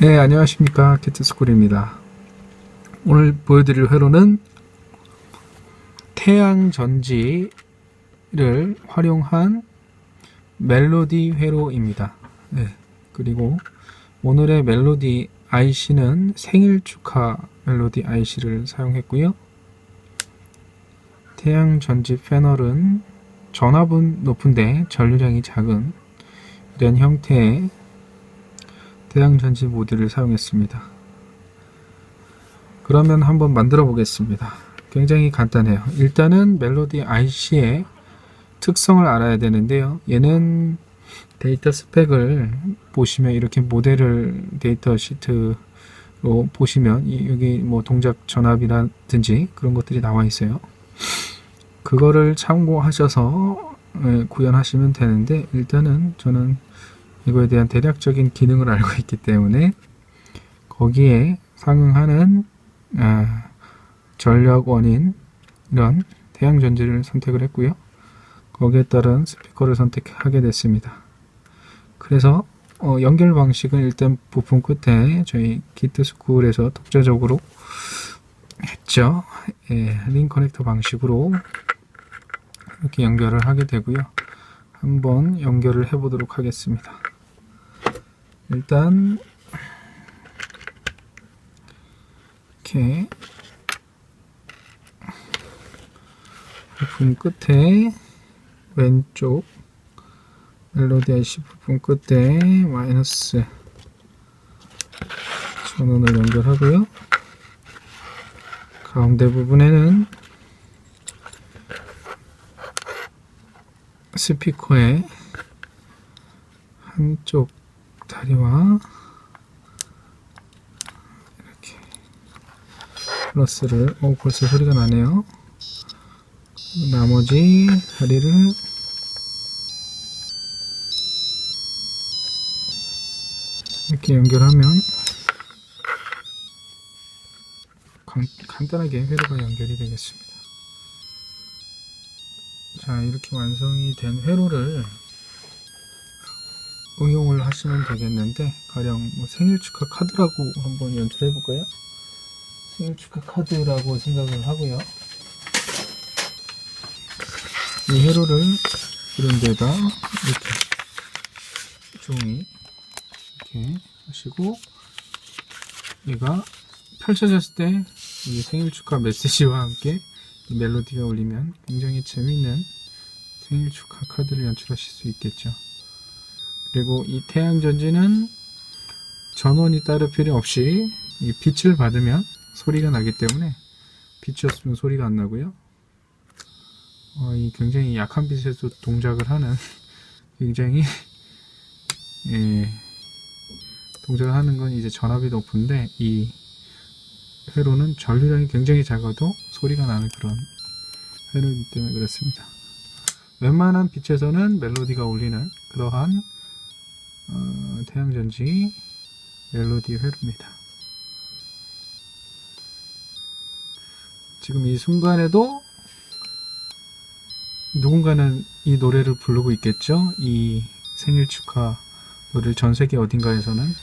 네, 안녕하십니까. 캐트스쿨입니다. 오늘 보여드릴 회로는 태양 전지를 활용한 멜로디 회로입니다. 네, 그리고 오늘의 멜로디 IC는 생일 축하 멜로디 IC를 사용했고요. 태양 전지 패널은 전압은 높은데 전류량이 작은 이런 형태의 대양 전지 모듈을 사용했습니다. 그러면 한번 만들어 보겠습니다. 굉장히 간단해요. 일단은 멜로디 IC의 특성을 알아야 되는데요. 얘는 데이터 스펙을 보시면 이렇게 모델을 데이터 시트로 보시면 이- 여기 뭐 동작 전압이라든지 그런 것들이 나와 있어요. 그거를 참고하셔서 예, 구현하시면 되는데 일단은 저는 이거에 대한 대략적인 기능을 알고 있기 때문에 거기에 상응하는 아, 전력 원인 이런 태양 전지를 선택을 했고요. 거기에 따른 스피커를 선택하게 됐습니다. 그래서 어, 연결 방식은 일단 부품 끝에 저희 기트 스쿨에서 독자적으로 했죠. 예, 링 커넥터 방식으로 이렇게 연결을 하게 되고요. 한번 연결을 해 보도록 하겠습니다. 일단 이렇게 부품 끝에 왼쪽 멜로디 IC 부품 끝에 마이너스 전원을 연결하고요. 가운데 부분에는 스피커의 한쪽 다리와 이렇게 플러스를 어 벌써 소리가 나네요. 나머지 다리를 이렇게 연결하면 간, 간단하게 회로가 연결이 되겠습니다. 자 이렇게 완성이 된 회로를 응용을 하시면 되겠는데 가령 뭐 생일 축하 카드라고 한번 연출해 볼까요? 생일 축하 카드라고 생각을 하고요. 이 회로를 이런 데다 이렇게 종이 이렇게 하시고 얘가 펼쳐졌을 때 이 생일 축하 메시지와 함께 이 멜로디가 울리면 굉장히 재밌는 생일 축하 카드를 연출하실 수 있겠죠. 그리고 이 태양 전지는 전원이 따로 필요 없이 이 빛을 받으면 소리가 나기 때문에 빛이 없으면 소리가 안 나고요. 어, 이 굉장히 약한 빛에서 동작을 하는 굉장히 예, 동작을 하는 건 이제 전압이 높은데 이 회로는 전류량이 굉장히 작아도 소리가 나는 그런 회로이기 때문에 그렇습니다. 웬만한 빛에서는 멜로디가 울리는 그러한 어, 태양전지 멜로디 회로입니다. 지금 이 순간에도 누군가는 이 노래를 부르고 있겠죠? 이 생일 축하 노래를 전 세계 어딘가에서는